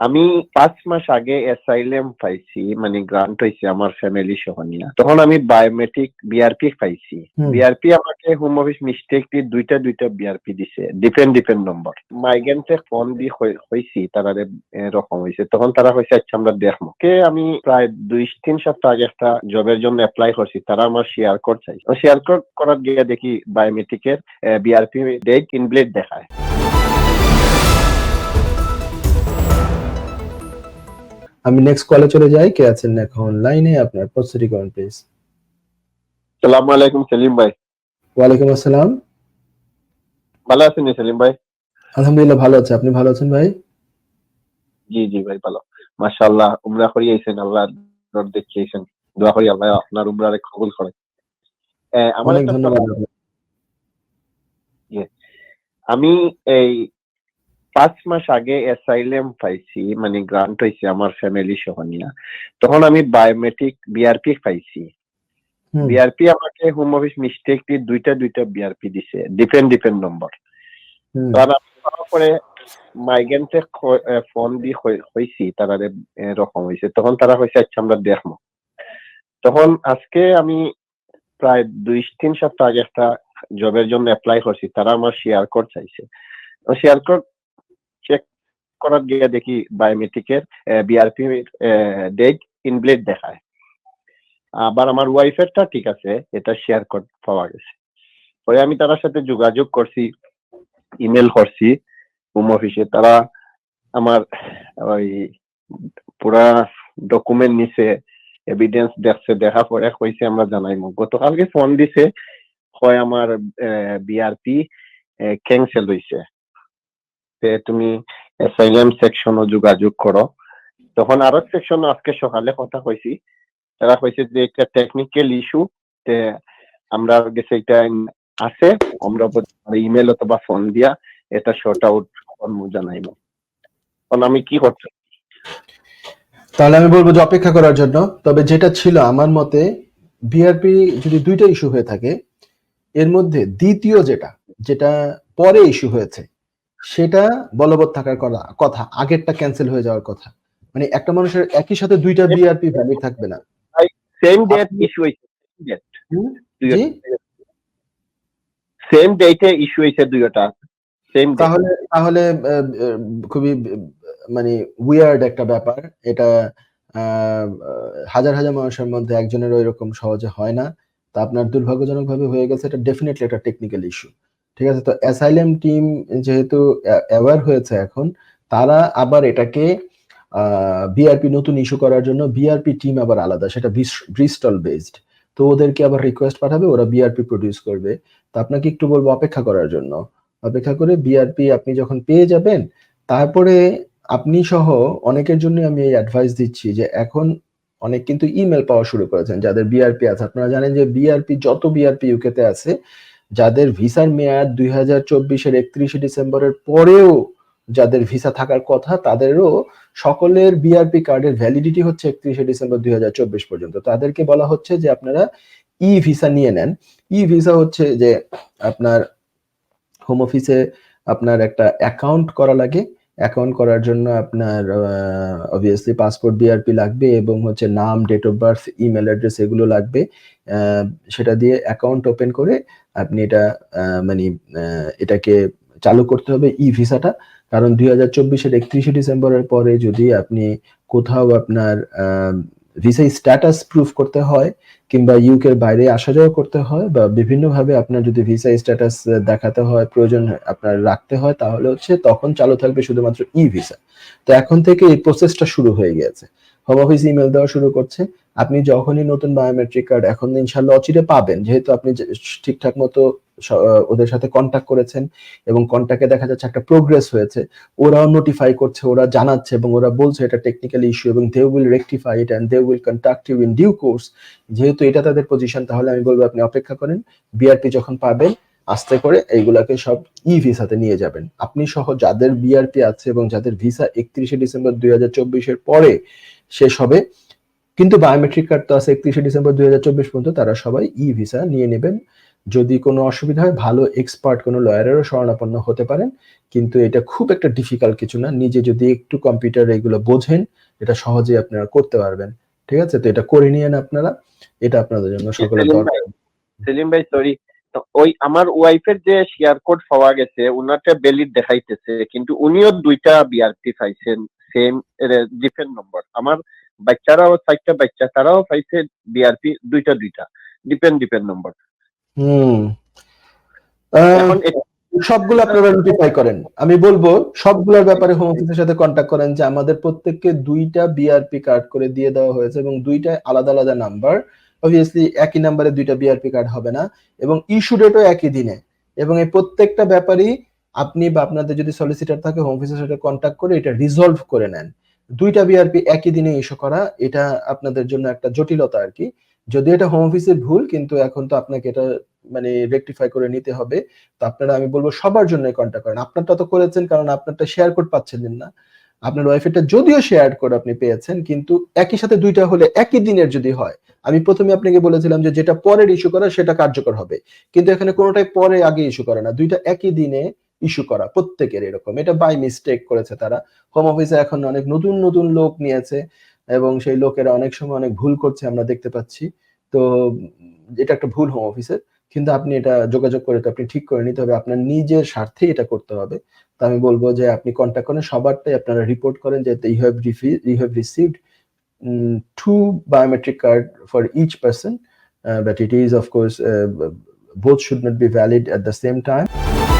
আমি পাঁচ মাস আগে অ্যাসাইলেম পাইছি মানে গ্রান্ট হয়েছে আমার ফ্যামিলি সহ নিয়ে। তখন আমি বায়োমেট্রিক বিআরপি পাইছি। বিআরপি আমাকে হোম অফিস মিস্টেকলি দুইটা দুইটা বিআরপি দিছে। ডিফারেন্ট ডিফারেন্ট নম্বর মাইগ্রেন্টে ফোন দি হইছি তারা এরকম হয়েছে তখন তারা হয়েছে আচ্ছা আমরা দেখব কে আমি প্রায় দুই তিন সপ্তাহ আগে একটা জবের জন্য অ্যাপ্লাই করছি। তারা আমার শেয়ার কোড চাই শেয়ার কোড করার গিয়ে দেখি বায়োমেট্রিকের বিআরপি ডেট ইনব্লেড দেখায়। আমি নেক্সট কলে চলে যাই। কে আছেন এখন লাইনে আপনার প্রস্তুতি করুন প্লিজ সালাম আলাইকুম সেলিম ভাই। ওয়ালাইকুম আসসালাম। ভালো আছেন সেলিম ভাই? আলহামদুলিল্লাহ ভালো আছে। আপনি ভালো আছেন ভাই? জি জি ভাই ভালো। মাশাআল্লাহ উমরা করি আইছেন আল্লাহ নর দেখিয়েছেন দোয়া করি আল্লাহ আপনার উমরারে কবুল করে। আমার অনেক ধন্যবাদ আমি এই পাঁচ মাস আগে অ্যাসাইলেম পাইছি মানে গ্রান্ট হয়েছে আমার ফ্যামিলি সহ নিয়ে। তখন আমি বায়োমেট্রিক বিআরপি পাইছি। বিআরপি আমাকে হোম অফিস মিস্টেকলি দুইটা দুইটা বিআরপি দিছে ডিফারেন্ট ডিফারেন্ট নম্বর তারপরে মাইগ্রেন্টে ফোন দি হইছি তারা এরকম হয়েছে তখন তারা হয়েছে আচ্ছা আমরা দেখব। তখন আজকে আমি প্রায় দুই তিন সপ্তাহ আগে একটা জবের জন্য অ্যাপ্লাই করছি তারা আমার শেয়ার কোড চাইছে। শেয়ার কোড করার গিয়ে দেখি বায়োমেট্রিকের বিআরপি ডেট ইনব্লেড দেখায়। আবার আমার ওয়াইফেরটা ঠিক আছে, এটা শেয়ার কোড পাওয়া গেছে। পরে আমি তার সাথে যোগাযোগ করছি ইমেল করছি হোম অফিসে তারা আমার, ওই, পুরা ডকুমেন্ট নিছে এভিডেন্স দেখছে দেখা পরে কইছে আমরা জানাইমু। গতকালকে ফোন দিছে, হয় আমার বিআরপি ক্যান্সেল হইছে। তুমি অ্যাসাইলাম সেকশনও যোগাযোগ করো। তখন আরও সেকশন আজকে সকালে কথা কইছি। তারা কইছে যে একটা টেকনিক্যাল ইস্যু তে আমরা গেছে এটা আছে, আমরা ইমেল অথবা ফোন দিয়া এটা শর্ট আউট করব, জানাইবো। এখন আমি কি করতে তাহলে আমি বলব যে অপেক্ষা করার জন্য। তবে যেটা ছিল আমার মতে বিআরপি যদি দুইটা ইস্যু হয়ে থাকে, এর মধ্যে দ্বিতীয় যেটা যেটা পরে ইস্যু হয়েছে সেটা বলবৎ থাকার কথা কথা। আগেরটা ক্যান্সেল হয়ে যাওয়ার কথা। মানে একটা মানুষের একই সাথে দুইটা বিআরপি ভ্যালিড থাকবে না। সেম ডেট ইস্যু জি? সেম ডেটে ইস্যু হয়েছে দুইটা সেম তাহলে তাহলে খুবই মানে উইয়ার্ড একটা ব্যাপার। এটা হাজার হাজার মানুষের মধ্যে একজনের এরকম সহজে হয় না। তা আপনার দুর্ভাগ্যজনক ভাবে হয়ে গেছে এটা ডেফিনেটলি একটা টেকনিক্যাল ইস্যু ঠিক আছে? তো অ্যাসাইলেম টিম যেহেতু অ্যাওয়ার হয়েছে এখন, তারা আবার এটাকে বিআরপি নতুন ইস্যু করার জন্য বিআরপি টিম আবার আলাদা, সেটা ব্রিস্টল বেসড তো ওদেরকে আবার রিকোয়েস্ট পাঠাবে, ওরা বিআরপি প্রডিউস করবে। তো আপনাকে একটু বলব অপেক্ষা করার জন্য। অপেক্ষা করে বিআরপি আপনি যখন পেয়ে যাবেন, তারপরে আপনি সহ অনেকের জন্য আমি এই অ্যাডভাইস দিচ্ছি যে এখন অনেক কিন্তু ইমেল পাওয়া শুরু করেছেন, যাদের বিআরপি আছে। আপনারা জানেন যে বিআরপি যত বিআরপি ইউকেতে আছে যাদের ভিসার মেয়াদ দুই হাজার চব্বিশের একত্রিশে ডিসেম্বরের পরেও যাদের ভিসা থাকার কথা, তাদেরও সকলের বিআরপি কার্ডের ভ্যালিডিটি হচ্ছে একত্রিশে ডিসেম্বর দুই হাজার চব্বিশ পর্যন্ত। তাদেরকে বলা হচ্ছে যে আপনারা ই ভিসা নিয়ে নেন। ই ভিসা হচ্ছে যে আপনার হোম অফিসে আপনার একটা অ্যাকাউন্ট করা লাগে। অ্যাকাউন্ট করার জন্য আপনার অবভিয়াসলি পাসপোর্ট বিআরপি লাগবে এবং হচ্ছে নাম date of birth email address এগুলো লাগবে। সেটা দিয়ে অ্যাকাউন্ট ওপেন করে আপনি এটা মানে এটাকে চালু করতে হবে ই ভিসাটা কারণ দুই হাজার চব্বিশের একত্রিশে ডিসেম্বরের পরে যদি আপনি কোথাও আপনার ভিসা স্ট্যাটাস প্রুফ করতে হয়, কিংবা ইউকের বাইরে আসা যাওয়া করতে হয়, বা বিভিন্নভাবে আপনার যদি ভিসা স্ট্যাটাস দেখাতে হয়, প্রয়োজন আপনার রাখতে হয়, তাহলে হচ্ছে তখন চালু থাকবে শুধুমাত্র ই ভিসা তো এখন থেকে এই প্রসেসটা শুরু হয়ে গিয়েছে। হোম অফিস ইমেল দেওয়া শুরু করছে। আপনি যখনই নতুন বায়োমেট্রিক কার্ড এখন ইনশাল্লাহ অচিরে পাবেন। যেহেতু আপনি ঠিকঠাক মতো ওদের সাথে কন্ট্যাক্ট করেছেন এবং কন্ট্যাক্টে দেখা যাচ্ছে একটা প্রোগ্রেস হয়েছে, ওরাও নোটিফাই করছে, ওরা জানাচ্ছে এবং ওরা বলছে এটা টেকনিক্যাল ইস্যু এবং they will rectify it and they will contact you in due course যেহেতু এটা তাদের পজিশন তাহলে আমি বলব আপনি অপেক্ষা করেন বিআরপি যখন পাবেন, আস্তে করে এইগুলাকে সব ই ভিসাতে নিয়ে যাবেন। আপনি সহ যাদের বিআরপি আছে এবং যাদের ভিসা একত্রিশে ডিসেম্বর দুই হাজার চব্বিশের পরে শেষ হবে। কিন্তু বায়োমেট্রিক কার্ড তো আছে একত্রিশে ডিসেম্বর দুই হাজার চব্বিশ পর্যন্ত তারা সবাই ই ভিসা নিয়ে নেবেন। যদি কোনো অসুবিধা হয় ভালো এক্সপার্ট কোনো লয়ারেরও শরণাপন্ন হতে পারেন। কিন্তু এটা খুব একটা ডিফিকাল্ট কিছু না। নিজে যদি একটু কম্পিউটার এগুলো বোঝেন এটা সহজেই আপনারা করতে পারবেন। ঠিক আছে? তো এটা করে নিয়েন আপনারা। এটা আপনাদের জন্য সকলের দরকার। সেলিম ভাই সরি ওই আমার ওয়াইফের যে শেয়ার কোড পাওয়া গেছে উনারটা ভ্যালিড দেখাইতেছে কিন্তু উনিও দুইটা বিআরপি পাইছেন। সেম ডিফারেন্ট নম্বর আমার বাচ্চারাও চারটা বাচ্চা তারাও পাইছে বিআরপি দুইটা দুইটা। Depend depend number hmm. সবগুলো আপনারা নোটিফাই করেন। আমি বলব সবগুলোর ব্যাপারে হোম অফিসের সাথে কন্ট্যাক্ট করেন যে আমাদের প্রত্যেককে দুইটা বিআরপি কার্ড করে দিয়ে দেওয়া হয়েছে এবং দুইটা আলাদা আলাদা নাম্বার অবভিয়াসলি একই নাম্বারে দুইটা বিআরপি কার্ড হবে না। এবং ইস্যু ডেটও একই দিনে। এবং এই প্রত্যেকটা ব্যাপারই আপনি বা আপনাদের যদি সলিসিটার থাকে হোম অফিসের সাথে কন্ট্যাক্ট করে এটা রিজলভ করে নেন। দুইটা বিআরপি একই দিনে ইস্যু করা, এটা আপনাদের জন্য একটা জটিলতা আর কি। যদি এটা হোম অফিসের ভুল, কিন্তু এখন তো আপনাকে এটা মানে রেকটিফাই করে নিতে হবে, তো আপনারা আমি বলব সবার জন্য কন্ট্যাক্ট করেন। আপনারটা তো করেছেন, কারণ আপনারটা শেয়ার কোড পাচ্ছিলেন না। আপনার ওয়াইফেরটা যদিও শেয়ার কোড আপনি পেয়েছেন, কিন্তু একই সাথে দুইটা হলে একই দিনের যদি হয়, আমি প্রথমে আপনাকে বলেছিলাম যে যেটা পরের ইস্যু করা, সেটা কার্যকর হবে। কিন্তু এখানে কোনোটাই পরে আগে ইস্যু করে না। দুইটা একই দিনে ইস্যু করা, প্রত্যেকের এরকম। এটা বাই মিস্টেক করেছে তারা। হোম অফিসে এখন অনেক নতুন নতুন লোক নিয়েছে এবং সেই লোকেরা অনেক সময় অনেক ভুল করছে আমরা দেখতে পাচ্ছি। তো এটা একটা ভুল হোম অফিসের কিন্তু আপনি এটা যোগাযোগ করে তো আপনি ঠিক করে নিতে হবে। আপনার নিজের স্বার্থে এটা করতে হবে। তো আমি বলব যে আপনি কন্ট্যাক্ট করেন। সবারটাই আপনারা রিপোর্ট করেন যে you have you have received two biometric card for each person but it is of course should should be valid valid the same same